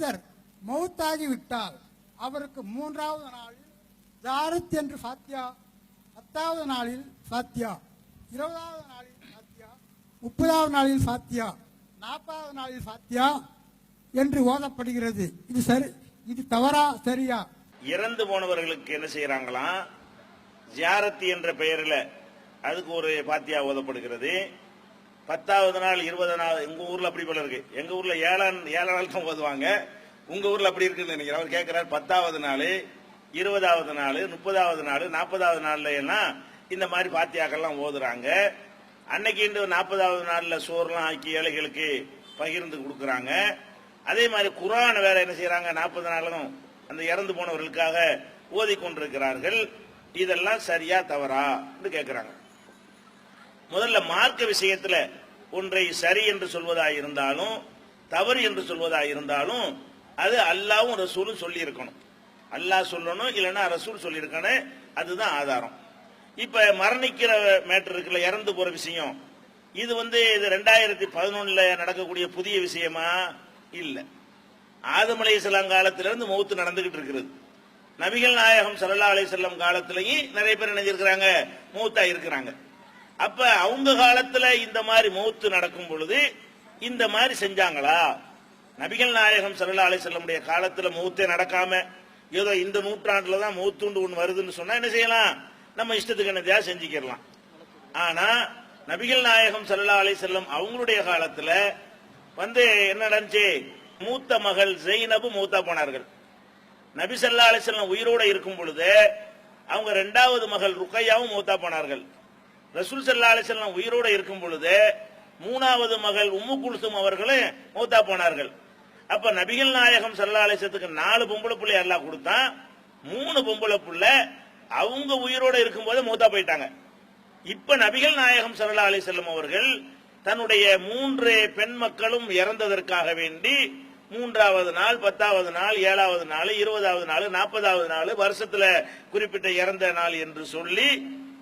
மனிதர் மௌத்தாகி விட்டால் அவருக்கு மூன்றாவது நாளில் ஜாரத் என்று ஃபாத்தியா பத்தாவது நாளில் ஃபாத்தியா இருபதாவது நாளில் ஃபாத்தியா முப்பதாவது நாளில் ஃபாத்தியா நாற்பதாவது நாளில் ஃபாத்தியா என்று ஓதப்படுகிறது. இது சரி இது தவறா சரியா? இறந்து போனவர்களுக்கு என்ன செய்யறாங்களாம் ஜியாரத்தி என்ற பெயரில் அதுக்கு ஒரு பாத்தியா ஓதப்படுகிறது. பத்தாவது நாள் இருபது நாள் எங்க ஊர்ல அப்படி போல இருக்கு. எங்க ஊர்ல ஏழாம் ஏழாம் நாள் தான் ஓதுவாங்க. உங்க ஊர்ல அப்படி இருக்குன்னு நினைக்கிறேன். அவர் கேட்கிறார் பத்தாவது நாள் இருபதாவது நாள் முப்பதாவது நாள் நாற்பதாவது நாள்ல எல்லாம் இந்த மாதிரி பாத்தியாக்கள்லாம் ஓதுறாங்க. அன்னைக்கு இந்த நாற்பதாவது நாள்ல சோறுலாம் ஆக்கி ஏழைகளுக்கு பகிர்ந்து கொடுக்குறாங்க. அதே மாதிரி குரான் வேற என்ன செய்யறாங்க நாற்பது நாளும் அந்த இறந்து போனவர்களுக்காக ஓதி கொண்டிருக்கிறார்கள் இதெல்லாம் சரியா தவறா? என்று கேட்கிறாங்க முதல்ல மார்க்க விஷயத்துல ஒன்றை சரி என்று சொல்வதா இருந்தாலும் தவறு என்று சொல்வதா இருந்தாலும் அது அல்லாவும் ரசூலும் சொல்லி இருக்கணும் அல்லாஹ் சொல்லணும் இல்லைன்னா ரசூல் சொல்லியிருக்கணும். அதுதான் ஆதாரம். இப்ப மரணிக்கிற மேட்டர் இருக்குல்ல இறந்து போற விஷயம். இது வந்து இது ரெண்டாயிரத்தி பதினொன்னுல நடக்கக்கூடிய புதிய விஷயமா? இல்ல. ஆதம் அலைஹிஸ்ஸலாம் காலத்திலிருந்து மௌத்து நடந்துகிட்டு இருக்கிறது. நபிகள் நாயகம் சல்லா அலைஹி செல்லம் காலத்திலையும் நிறைய பேர் நினைஞ்சிருக்கிறாங்க மூத்தா இருக்கிறாங்க. அப்ப அவங்க காலத்துல இந்த மாதிரி மௌத்து நடக்கும் பொழுது இந்த மாதிரி செஞ்சாங்களா? நபிகள் நாயகம் சல்லா அலி செல்லமுடைய காலத்துல மௌத்தே நடக்காம ஏதோ இந்த நூற்றாண்டுல தான் மௌத்துண்டு ஒன்று வருதுன்னு சொன்னா என்ன செய்யலாம்? நம்ம இஷ்டத்துக்கு என்னதையா செஞ்சுக்கிடலாம். ஆனா நபிகள் நாயகம் சல்லா அலி செல்லம் அவங்களுடைய காலத்துல வந்து என்ன நடந்துச்சு? மூத்த மகள் ஜெயினபு மூத்தா போனார்கள். நபி சல்லா அலைஹி உயிரோட இருக்கும் பொழுது அவங்க ரெண்டாவது மகள் ருக்கையாவும் மூத்தா போனார்கள். ரசூல் சல்லா அலிசல்லாம் உயிரோடு உயிரோட இருக்கும் பொழுது மூணாவது மகள் உம்மு குல்சும் அவர்களும் மூத்தா போனார்கள். அப்ப நபிகள் நாயகம் சல்லா அலிசத்துக்கு நாலு பொம்பளை பிள்ளை எல்லாம் கொடுத்தான். மூணு பொம்பளை பிள்ளை அவங்க உயிரோட இருக்கும்போது மூத்தா போயிட்டாங்க. இப்ப நபிகள் நாயகம் சல்லா அலைஹி அவர்கள் தன்னுடைய மூன்று பெண் மக்களும் இறந்ததற்காக வேண்டி மூன்றாவது நாள் பத்தாவது நாள் ஏழாவது நாள் இருபதாவது நாள் நாற்பதாவது நாள் வருஷத்துல குறிப்பிட்ட இறந்த நாள் என்று சொல்லி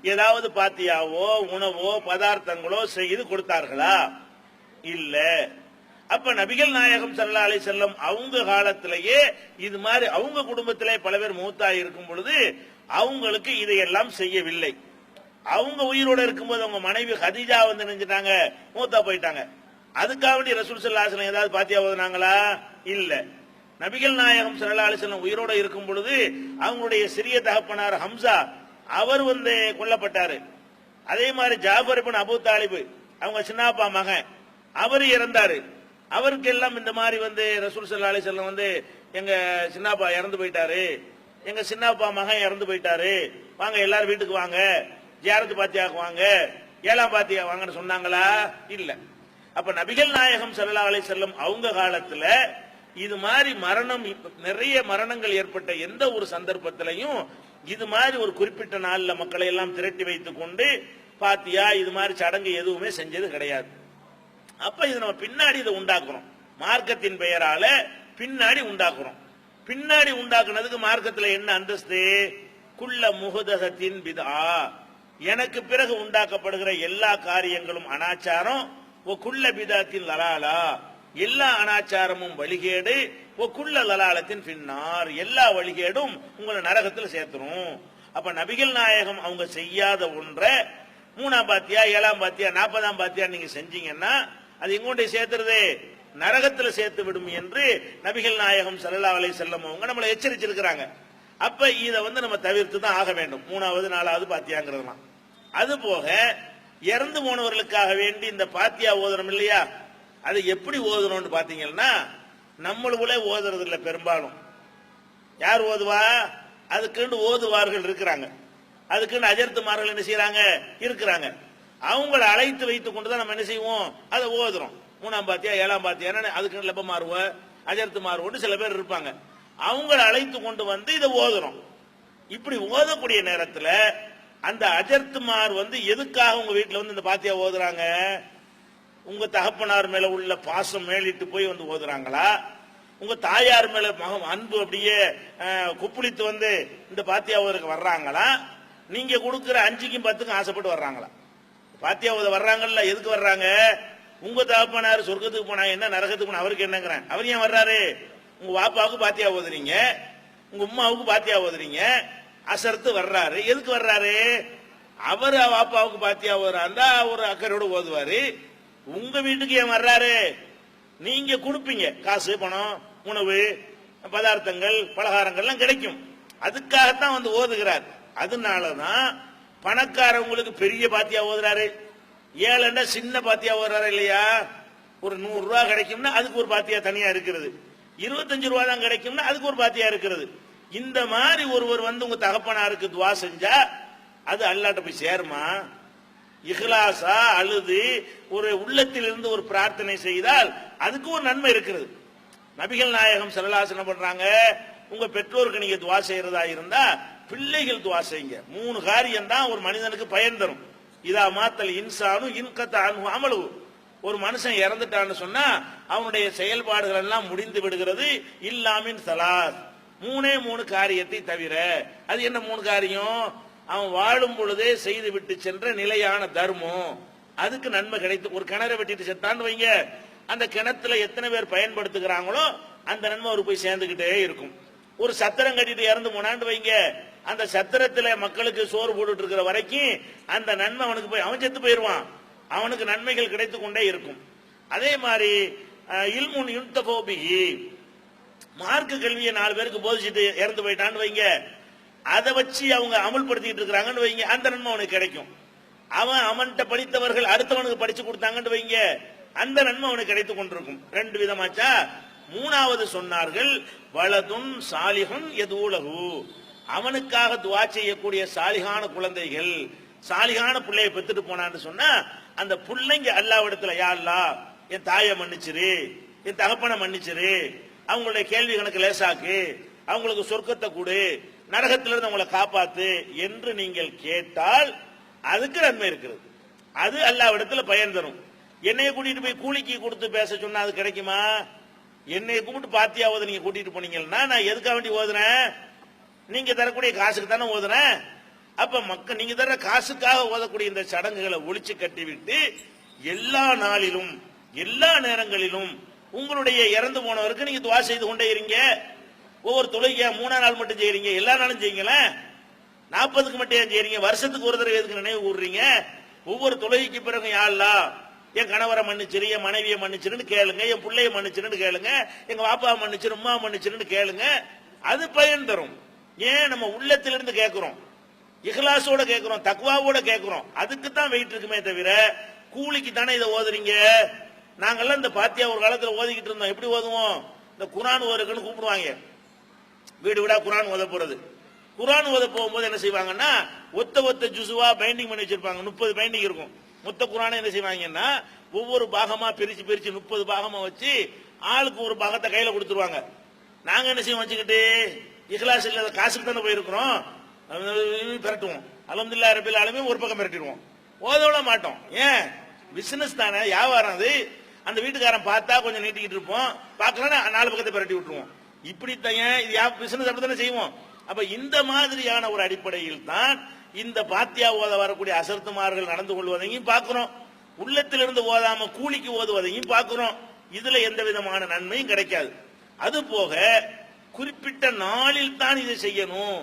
ஏதாவது பாத்தியாவோ உணவோ பதார்த்தங்களோ செய்து கொடுத்தார்களா? இல்ல. அப்ப நபிகள் நாயகம் சல்லா அலி செல்லம் அவங்க காலத்திலேயே இது மாதிரி அவங்க குடும்பத்திலே பல பேர் மூத்தா இருக்கும் பொழுது அவங்களுக்கு இதையெல்லாம் செய்யவில்லை. அவங்க உயிரோட இருக்கும்போது அவங்க மனைவி ஹதிஜா வந்து நினைஞ்சிட்டாங்க மூத்தா போயிட்டாங்க. அதுக்காக வேண்டி ரசூல் ஸல்லல்லாஹு ஏதாவது பாத்தியா ஓதுனாங்களா? இல்ல. நபிகள் நாயகம் சல்லா அலிசல்லம் உயிரோட இருக்கும் பொழுது அவங்களுடைய சிறிய தகப்பனார் ஹம்சா அவர் வந்து கொல்லப்பட்டாரு. அதே மாதிரி ஜாபர் அபு தாலிபு அவங்க சின்னப்பா மகன் அவர் இறந்தாரு. அவருக்கு எல்லாம் இந்த மாதிரி வந்து ரசூல் சல்லா அலி செல்லம் வந்து எங்க சின்னப்பா இறந்து போயிட்டாரு. எங்க சின்னப்பா மகன் இறந்து போயிட்டாரு. வாங்க எல்லாரும் வீட்டுக்கு வாங்க. ஜியாரத்து பாத்தியாக்கு வாங்க. ஏழாம் பாத்தியா வாங்கன்னு சொன்னாங்களா? இல்ல. அப்ப நபிகள் நாயகம் சல்லா அலி செல்லம் அவங்க காலத்துல இது மாதிரி மரணம் நிறைய மரணங்கள் ஏற்பட்ட எந்த ஒரு சந்தர்ப்பத்திலையும் இது மாதிரி ஒரு குறிப்பிட்ட நாளில் மக்களை எல்லாம் திரட்டி வைத்துக் கொண்டு பாத்தியா இது மாதிரி சடங்கு எதுவுமே செஞ்சது கிடையாது. அப்ப இது நம்ம பின்னாடி இதை உண்டாக்குறோம். மார்க்கத்தின் பெயரால பின்னாடி உண்டாக்குறோம். பின்னாடி உண்டாக்குனதுக்கு மார்க்கத்துல என்ன அந்தஸ்து? குள்ள முகதகத்தின் பிதா. எனக்கு பிறகு உண்டாக்கப்படுகிற எல்லா காரியங்களும் அனாச்சாரம். ஓ குள்ள பிதாத்தின் லலாலா எல்லா அனாச்சாரமும் வழிகேடு. ஓ குள்ள லலாலத்தின் பின்னார் எல்லா வழிகேடும் உங்களை நரகத்தில் சேர்த்துரும். அப்ப நபிகள் நாயகம் அவங்க செய்யாத ஒன்றை மூணாம் பாத்தியா ஏழாம் பாத்தியா நாற்பதாம் பாத்தியா நீங்க செஞ்சீங்கன்னா அது இங்கொண்டே சேர்த்துறது? நரகத்தில் சேர்த்து விடும் என்று நபிகள் நாயகம் ஸல்லல்லாஹு அலை செல்லம் அவங்க நம்மளை எச்சரிச்சிருக்கிறாங்க. அப்ப இதை வந்து நம்ம தவிர்த்து தான் ஆக வேண்டும். மூணாவது நாலாவது பாத்தியாங்கிறதுலாம். அது போக இறந்து போனவர்களுக்காக வேண்டி இந்த பாத்தியா ஓதுறோம் இல்லையா? அது எப்படி ஓதணும்னு பாத்தீங்கன்னா நம்மளுக்குள்ளே ஓதுறது இல்லை பெரும்பாலும். யார் ஓதுவா? அதுக்குன்னு ஓதுவார்கள் இருக்கிறாங்க. அதுக்குன்னு அஜர்த்துமார்கள் என்ன செய்யறாங்க இருக்கிறாங்க. அவங்கள அழைத்து வைத்துக் கொண்டு தான் நம்ம என்ன செய்வோம்? அதை ஓதுறோம். மூணாம் பாத்தியா ஏழாம் பாத்தியா அதுக்குன்னு லெப்ப மாறுவ அஜர்த்து மாறுவோன்னு சில பேர் இருப்பாங்க. அவங்கள அழைத்து கொண்டு வந்து இதை ஓதுறோம். இப்படி ஓதக்கூடிய நேரத்துல அந்த அஜர்த்துமார் வந்து எதுக்காக உங்க வீட்டுல வந்து இந்த பாத்தியா ஓதுறாங்க? உங்க தகப்பனார் மேல உள்ள பாசம் மேலிட்டு போய் வந்து ஓதுறாங்களா? உங்க தாயார் மேல மகம் அன்பு அப்படியே குப்புளித்து வந்து இந்த பாத்தியாவதற்கு வர்றாங்களா? நீங்க கொடுக்கிற அஞ்சுக்கும் பத்துக்கும் ஆசைப்பட்டு வர்றாங்களா? பாத்தியாவது வர்றாங்கல்ல எதுக்கு வர்றாங்க? உங்க தகப்பனார் சொர்க்கத்துக்கு போனா என்ன நரகத்துக்கு போனா அவருக்கு என்னங்கிறேன். அவர் ஏன் வர்றாரு? உங்க வாப்பாவுக்கு பாத்தியா ஓதுறீங்க? உங்க உமாவுக்கு பாத்தியா ஓதுறீங்க? அசர்த்து வர்றாரு. எதுக்கு வர்றாரு? அவர் வாப்பாவுக்கு பாத்தியா ஓதுறாருந்தா ஒரு அக்கறையோடு ஓதுவாரு. உங்க வீட்டுக்கு ஏன் வர்றாரு? நீங்க கொடுப்பீங்க. காசு பணம் உணவு பதார்த்தங்கள் பலகாரங்கள்லாம் கிடைக்கும். அதுக்காகத்தான் வந்து ஓதுகிறார். அதனாலதான் பணக்காரவங்களுக்கு பெரிய பாத்தியா ஓதுறாரு. ஏழைன்னா சின்ன பாத்தியா ஓதுறாரு இல்லையா? ஒரு நூறு ரூபா கிடைக்கும்னா அதுக்கு ஒரு பாத்தியா தனியா இருக்கிறது. இருபத்தஞ்சு ரூபா தான் கிடைக்கும்னா அதுக்கு ஒரு பாத்தியா இருக்கிறது. இந்த மாதிரி ஒருவர் வந்து உங்க தகப்பனாருக்கு துவா செஞ்சா அது அல்லாட்ட போய் சேருமா? இஹ்லாசா அழுது ஒரு உள்ளத்திலிருந்து ஒரு பிரார்த்தனை செய்தால் அதுக்கு ஒரு நன்மை இருக்கிறது. நபிகள் நாயகம் செல்லலாசனம் பண்றாங்க உங்க பெற்றோருக்கு நீங்க துவா செய்யறதா இருந்தா பிள்ளைகள் துவா செய்யுங்க. மூணு காரியம் தான் ஒரு மனிதனுக்கு பயன் தரும். இதா மாத்தல் இன்சானும் இன்கத்த அனு அமலு. ஒரு மனுஷன் இறந்துட்டான்னு சொன்னா அவனுடைய செயல்பாடுகள் எல்லாம் முடிந்து விடுகிறது. இல்லாமின் சலாஸ் மூணே மூணு காரியத்தை தவிர அது என்ன மூணு காரியம்? அவன் வாழும் பொழுதே செய்து விட்டு சென்ற நிலையான தர்மம். அதுக்கு நன்மை கிடைத்து ஒரு கிணறு வெட்டிட்டு செத்தான்னு வைங்க. அந்த கிணத்துல எத்தனை பேர் பயன்படுத்துகிறாங்களோ அந்த நன்மை அவருக்கு போய் சேர்ந்துகிட்டே இருக்கும். ஒரு சத்திரம் கட்டிட்டு இறந்து போனான்னு வைங்க. அந்த சத்திரத்துல மக்களுக்கு சோறு போட்டுட்டு இருக்கிற வரைக்கும் அந்த நன்மை அவனுக்கு போய் அவன் செத்து போயிருவான். அவனுக்கு நன்மைகள் கிடைத்து கொண்டே இருக்கும். அதே மாதிரி அஹ், இல்முன் யுன்தபோபிகி மார்க்க கல்வியை நாலு பேருக்கு போதிச்சுட்டு இறந்து போயிட்டான்னு வைங்க. அதை வச்சு அவங்க அமல்படுத்திட்டு இருக்கிறாங்கன்னு வைங்க. அந்த நன்மை அவனுக்கு கிடைக்கும். அவன் அவன்கிட்ட படித்தவர்கள் அடுத்தவனுக்கு படிச்சு கொடுத்தாங்கன்னு வைங்க. அந்த நன்மை அவனுக்கு கிடைத்து கொண்டிருக்கும். ரெண்டு விதமாச்சா? மூணாவது சொன்னார்கள் வலதுன் சாலிஹுன் எதூலகு அவனுக்காக துவா செய்யக்கூடிய சாலிகான குழந்தைகள் சாலிகான பிள்ளைய பெத்துட்டு போனான்னு சொன்னா அந்த பிள்ளைங்க அல்லாவிடத்துல யா அல்லாஹ் என் தாயை மன்னிச்சிரு என் தகப்பனை மன்னிச்சிரு. அவங்களுடைய கேள்வி கணக்கு லேசாக்கு. அவங்களுக்கு சொர்க்கத்தை கொடு. நரகத்திலிருந்து உங்களை காப்பாத்து என்று நீங்கள் கேட்டால் அதுக்கு நன்மை இருக்கிறது அது அல்லாவிடத்துல பயன் தரும். என்னைய கூட்டிட்டு போய் கூலிக்கு கொடுத்து பேச சொன்னா அது கிடைக்குமா? என்னைய கூப்பிட்டு பாத்தியாவது நீங்க கூட்டிட்டு போனீங்கன்னா நான் எதுக்காக வேண்டி ஓதுனேன் நீங்க தரக்கூடிய காசுக்கு தானே ஓதுனேன் அப்ப மக்கள் நீங்க தர காசுக்காக ஓதக்கூடிய இந்த சடங்குகளை ஒழிச்சு கட்டிவிட்டு எல்லா நாளிலும் எல்லா நேரங்களிலும் உங்களுடைய இறந்து போனவருக்கு நீங்க துவா செய்து கொண்டே இருங்க. ஒவ்வொரு தொழுகையா மூணா நாள் மட்டும் செய்யறீங்க எல்லா நாளும் செய்யுங்களேன். நாற்பதுக்கு மட்டும் ஏன் செய்யறீங்க வருஷத்துக்கு ஒரு தடவை எதுக்கு நினைவு கூடுறீங்க ஒவ்வொரு தொழுகைக்கு பிறகு யாழ்லா என் கணவரை மன்னிச்சிரு என் மனைவியை மன்னிச்சிருன்னு கேளுங்க என் பிள்ளைய மன்னிச்சிருன்னு கேளுங்க எங்க பாப்பா மன்னிச்சிரு உமா மன்னிச்சிருன்னு கேளுங்க. அது பயன் தரும். ஏன்? நம்ம உள்ளத்திலிருந்து கேட்கிறோம் இஹ்லாசோட கேட்கிறோம் தக்குவாவோட கேட்கிறோம் அதுக்கு தான் வெயிட் இருக்குமே தவிர கூலிக்கு தானே இதை ஓதுறீங்க? நாங்கெல்லாம் இந்த பாத்தியா ஒரு காலத்துல ஓதிக்கிட்டு இருந்தோம். எப்படி ஓதுவோம்? இந்த குரான் ஓதுக்குன்னு கூப்பிடுவாங்க. வீடு வீடா குரான் ஓத போறது. குரான் ஓத போகும்போது என்ன செய்வாங்கன்னா ஒத்த ஒத்த ஜுசுவா பைண்டிங் பண்ணி வச்சிருப்பாங்க. முப்பது பைண்டிங் இருக்கும். மொத்த குரானை என்ன செய்வாங்கன்னா ஒவ்வொரு பாகமா பிரிச்சு பிரிச்சு முப்பது பாகமா வச்சு ஆளுக்கு ஒரு பாகத்தை கையில கொடுத்துருவாங்க. நாங்க என்ன செய்வோம் வச்சுக்கிட்டு இஹ்லாஸ் இல்லாத காசுக்கு தானே போயிருக்கிறோம். அது பிரட்டுவோம். அலமதுல்லா ரபில் ஆலுமே ஒரு பக்கம் பெரட்டிடுவோம். ஓத மாட்டோம். ஏன்? பிசினஸ் தானே. வியாபாரம் அது. அந்த வீட்டுக்காரன் பார்த்தா கொஞ்சம் நீட்டிக்கிட்டு இருப்போம். பார்க்கலன்னா நாலு பக்கத்தை பெரட்டி விட்டுருவோம். இப்படித்தான் ஏன்? இது பிசினஸ் அப்படி தானே செய்வோம்? அப்ப இந்த மாதிரியான ஒரு அடிப்படையில் தான் இந்த பாத்தியா ஓத வரக்கூடிய அசர்த்துமார்கள் நடந்து கொள்வதையும் பார்க்கிறோம். உள்ளத்திலிருந்து ஓதாம கூலிக்கு ஓதுவதையும் பார்க்கிறோம். இதுல எந்த விதமான நன்மையும் கிடைக்காது. அது போக குறிப்பிட்ட நாளில் தான் இதை செய்யணும்.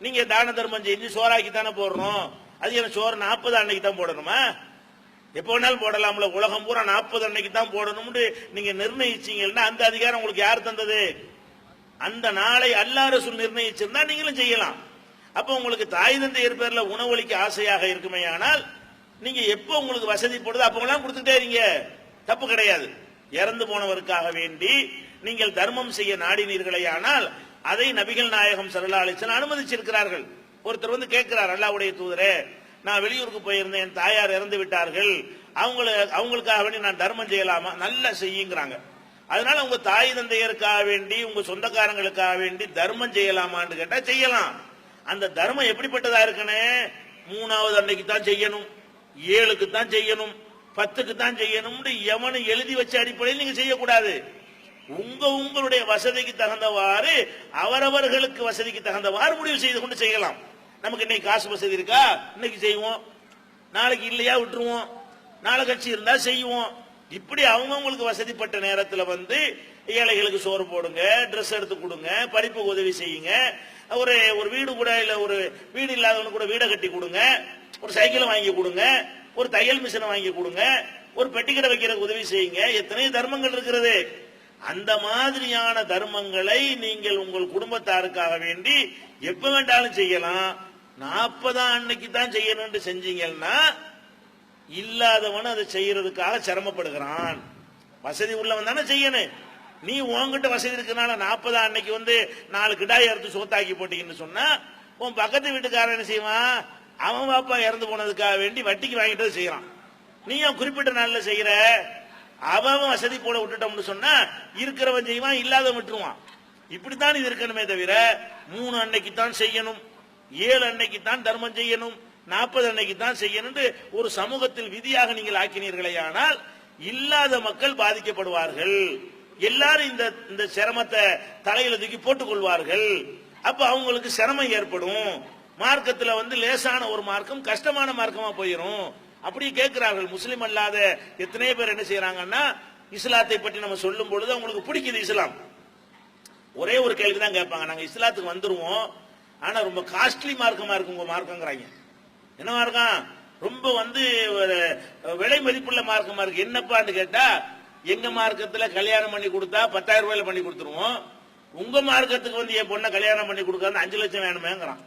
நீங்க தான தர்மம் செஞ்சு சோறாக்கி தானே போடுறோம். அது என்ன சோறு நாற்பது அன்னைக்கு தான் போடணுமா? எப்போ வேணாலும் போடலாம்ல. உலகம் பூரா நாற்பது அன்னைக்கு தான் போடணும்னு நீங்க நிர்ணயிச்சீங்கன்னா அந்த அதிகாரம் உங்களுக்கு யார் தந்தது? அந்த நாளை அல்லா ரசூல் நிர்ணயிச்சிருந்தா நீங்களும் செய்யலாம். அப்ப உங்களுக்கு தாய் தந்தையர் பேர்ல உணவளிக்க ஆசையாக இருக்குமே ஆனால் நீங்க எப்போ உங்களுக்கு வசதி போடுதோ அப்பெல்லாம் கொடுத்துட்டே இருங்க. தப்பு கிடையாது. இறந்து போனவருக்காக வேண்டி நீங்கள் தர்மம் செய்ய நாடினீர்களே ஆனால் அதை நபிகள் நாயகம் சல்லா அலிசன் அனுமதிச்சிருக்கிறார்கள். ஒருத்தர் வந்து கேட்கிறார் அல்லாவுடைய தூதரே நான் வெளியூருக்கு போயிருந்தேன் என் தாயார் இறந்து விட்டார்கள். அவங்கள அவங்களுக்காக வேண்டி நான் தர்மம் செய்யலாமா? நல்லா செய்யுங்கிறாங்க. அதனால உங்க தாய் தந்தையருக்காக வேண்டி உங்க சொந்தக்காரங்களுக்காக வேண்டி தர்மம் செய்யலாமான்னு கேட்டா செய்யலாம். அந்த தர்மம் எப்படிப்பட்டதா இருக்குன்னு? மூணாவது அன்னைக்கு தான் செய்யணும். ஏழுக்கு தான் செய்யணும். பத்துக்கு தான் செய்யணும்னு எவனும் எழுதி வச்ச அடிப்படையில் நீங்க செய்யக்கூடாது. உங்க உங்களுடைய வசதிக்கு தகுந்தவாறு அவரவர்களுக்கு வசதிக்கு தகுந்தவாறு முடிவு செய்து கொண்டு செய்யலாம். நமக்கு இன்னைக்கு காசு வசதி இருக்கா? இன்னைக்கு செய்வோம். நாளைக்கு இல்லையா விட்டுருவோம். நாளை கட்சி இருந்தா செய்வோம். இப்படி அவங்கவுங்களுக்கு வசதிப்பட்ட நேரத்துல வந்து ஏழைகளுக்கு சோறு போடுங்க ட்ரெஸ் எடுத்து கொடுங்க படிப்புக்கு உதவி செய்யுங்க. ஒரு ஒரு வீடு கூட இல்ல ஒரு வீடு இல்லாதவனுக்கு கூட வீடை கட்டி கொடுங்க. ஒரு சைக்கிள் வாங்கி கொடுங்க. ஒரு தையல் மிஷினை வாங்கி கொடுங்க. ஒரு பெட்டிக்கடை வைக்கிறதுக்கு உதவி செய்யுங்க. எத்தனையோ தர்மங்கள் இருக்கிறது. அந்த மாதிரியான தர்மங்களை நீங்கள் உங்கள் குடும்பத்தாருக்காக வேண்டி எப்ப வேண்டாலும் செய்யலாம். நாற்பதாம் அன்னைக்கு தான் செய்யணும்னு செஞ்சீங்கன்னா இல்லாதவன் அதை செய்யறதுக்காக சிரமப்படுகிறான். வசதி உள்ளவன் தானே செய்யணும். நீ உன்கிட்ட வசதி இருக்கனால நாற்பதா அன்னைக்கு வந்து நாலு கிடாய் அறுத்து சோத்தாக்கி போட்டீங்கன்னு சொன்னா உன் பக்கத்து வீட்டுக்காரன் என்ன செய்வான்? அவன் பாப்பா இறந்து போனதுக்காக வேண்டி வட்டிக்கு வாங்கிட்டு செய்யறான். நீ ஏன் குறிப்பிட்ட நாள்ல செய்யற? அவன் வசதி போல விட்டுட்டோம்னு சொன்னா இருக்கிறவன் செய்வான் இல்லாதவன் விட்டுருவான். இப்படித்தான் இது இருக்கணுமே தவிர மூணு அன்னைக்கு தான் செய்யணும் ஏழு அன்னைக்கு தான் தர்மம் செய்யணும் நாற்பது அன்னைக்கு தான் செய்யணும் ஒரு சமூகத்தில் விதியாக நீங்கள் ஆக்கினீர்களே ஆனால் இல்லாத மக்கள் பாதிக்கப்படுவார்கள். எல்லாரும் இந்த இந்த சிரமத்தை தலையில தூக்கி போட்டுக் கொள்வார்கள் அப்ப அவங்களுக்கு சிரமம் ஏற்படும். மார்க்கத்துல வந்து லேசான ஒரு மார்க்கம் கஷ்டமான மார்க்கமா போயிடும் அப்படி கேட்கிறார்கள். முஸ்லிம் அல்லாத எத்தனை பேர் என்ன செய்யறாங்கன்னா இஸ்லாத்தை பற்றி நம்ம சொல்லும் பொழுது அவங்களுக்கு பிடிக்குது இஸ்லாம். ஒரே ஒரு கேள்வி தான் கேட்பாங்க. நாங்க இஸ்லாத்துக்கு வந்துருவோம். ஆனா ரொம்ப காஸ்ட்லி மார்க்கமா இருக்கு உங்க மார்க்கங்கிறாங்க. என்னவா இருக்கான் ரொம்ப வந்து ஒரு விலை மதிப்புள்ள மார்க்கமா இருக்கு. என்னப்பான்னு கேட்டா எங்க மார்க்கத்துல கல்யாணம் பண்ணி கொடுத்தா பத்தாயிரம் ரூபாயில பண்ணி கொடுத்துருவோம். உங்க மார்க்கத்துக்கு வந்து என் பொண்ணை கல்யாணம் பண்ணி கொடுக்காது அஞ்சு லட்சம் வேணுமேங்கிறான்.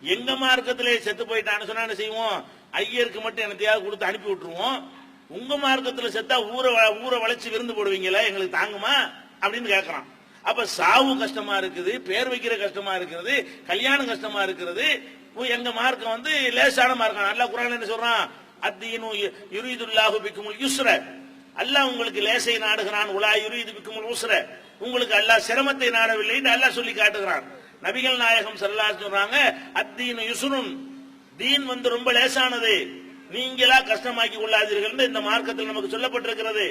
எங்க மார்க்கத்திலே செத்து போயிட்டான்னு சொன்னா என்ன செய்வோம்? ஐயருக்கு மட்டும் என்னத்தையாவது கொடுத்து அனுப்பி விட்டுருவோம். உங்க மார்க்கத்துல செத்தா ஊரை வ- ஊரை வளைச்சு விருந்து போடுவீங்களா? எங்களுக்கு தாங்குமா? அப்படின்னு கேட்கறான் அப்ப சாவு கஷ்டமா இருக்குது பேர் வைக்கிற கஷ்டமா இருக்கிறது கல்யாணம் கஷ்டமா இருக்கிறது எங்க மார்க்கம் வந்து லேசான மார்க்கம். அல்லா குரான் என்ன சொல்றான்? அத்தீனு யுரீதுல்லாஹு பிக்குமுல் யுஸ்ர. அல்லாஹ் உங்களுக்கு லேசை நாடுகிறான். உலா யுரீது பிக்குமுல் உஸ்ர. உங்களுக்கு அல்லாஹ் சிரமத்தை நாடவில்லை அல்லாஹ் சொல்லி காட்டுகிறான். நபிகள் நாயகம் ஸல்லல்லாஹு சொல்றாங்க அத்தீனு யுஸ்ருன். தீன் வந்து ரொம்ப லேசானது. நீங்களா கஷ்டமாக்கி கொள்ளாதீர்கள் இந்த மார்க்கத்தில் நமக்கு சொல்லப்பட்டிருக்கிறது.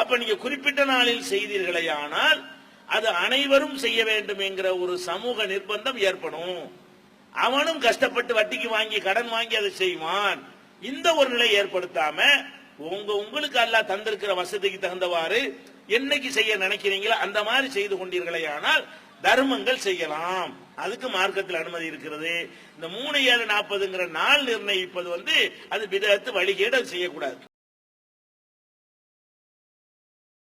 அப்ப நீங்க குறிப்பிட்ட நாளில் செய்தீர்களே ஆனால் அது அனைவரும் செய்ய வேண்டும் என்கிற ஒரு சமூக நிர்பந்தம் ஏற்படும். அவனும் கஷ்டப்பட்டு வட்டிக்கு வாங்கி கடன் வாங்கி அதை செய்வான். இந்த ஒரு நிலை ஏற்படுத்தாம உங்க உங்களுக்கு அல்லா தந்திருக்கிற வசதிக்கு தகுந்தவாறு என்னைக்கு செய்ய நினைக்கிறீங்களோ அந்த மாதிரி செய்து கொண்டீர்களே ஆனால் தர்மங்கள் செய்யலாம். அதுக்கு மார்க்கத்தில் அனுமதி இருக்கிறது. இந்த மூணு ஏழு நாற்பதுங்கிற நாள் நிர்ணயிப்பது வந்து அது விதத்து வழிகேடு அது செய்யக்கூடாது.